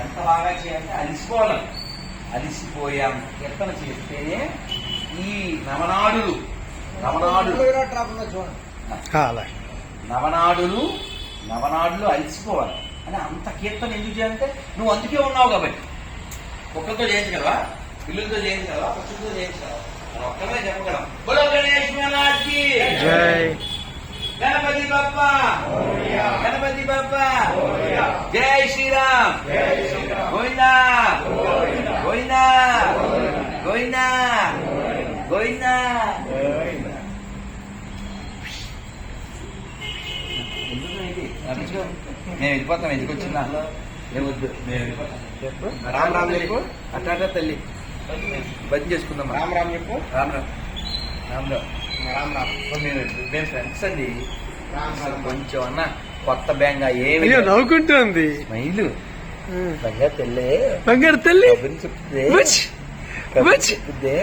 ఎంత బాగా చేయాలంటే అలిసిపోవాలి. అలిసిపోయాం. కీర్తన చేస్తేనే ఈ నవనాడులు నవనాడులు. అలాగే నవనాడులు నవనాడులు అలిసిపోవాలి. అని అంత కీర్తన ఎందుకు చేయాలంటే నువ్వు అందుకే ఉన్నావు కాబట్టి. కుక్కలతో చేయించగలవా పిల్లులతో చేయించగలవా పక్షులతో చేయించగలవా మనం ఒక్కనే చెప్పగలం. గణేష్ మహారాజ్కి! గణపతి బప్ప. గణపతి బప్ప. జై శ్రీరామ్. గోవిందా. గోవిందా. గోవిందా. గోవిందా. మేము వెళ్ళిపోతాం ఎందుకు వచ్చిందా? ఏమొద్దు రామ్ రామ్ చెప్పు. అట్లా తల్లి. బంద్ చేసుకుందాం రామ్ రామ్ చెప్పు. రామ్ రామ్. రామ్ రామ్. రామ్ రామ్. మేము మేము ఫ్రెండ్స్ అండి. కొంచెం అన్న కొత్త బ్యాంగ్ ఏమి నవ్వుకుంటుంది. మైలు బంగారు తెల్లే. బంగారు తల్లి. కబుర్లు చెప్తే. కబుర్లు. చెప్తే.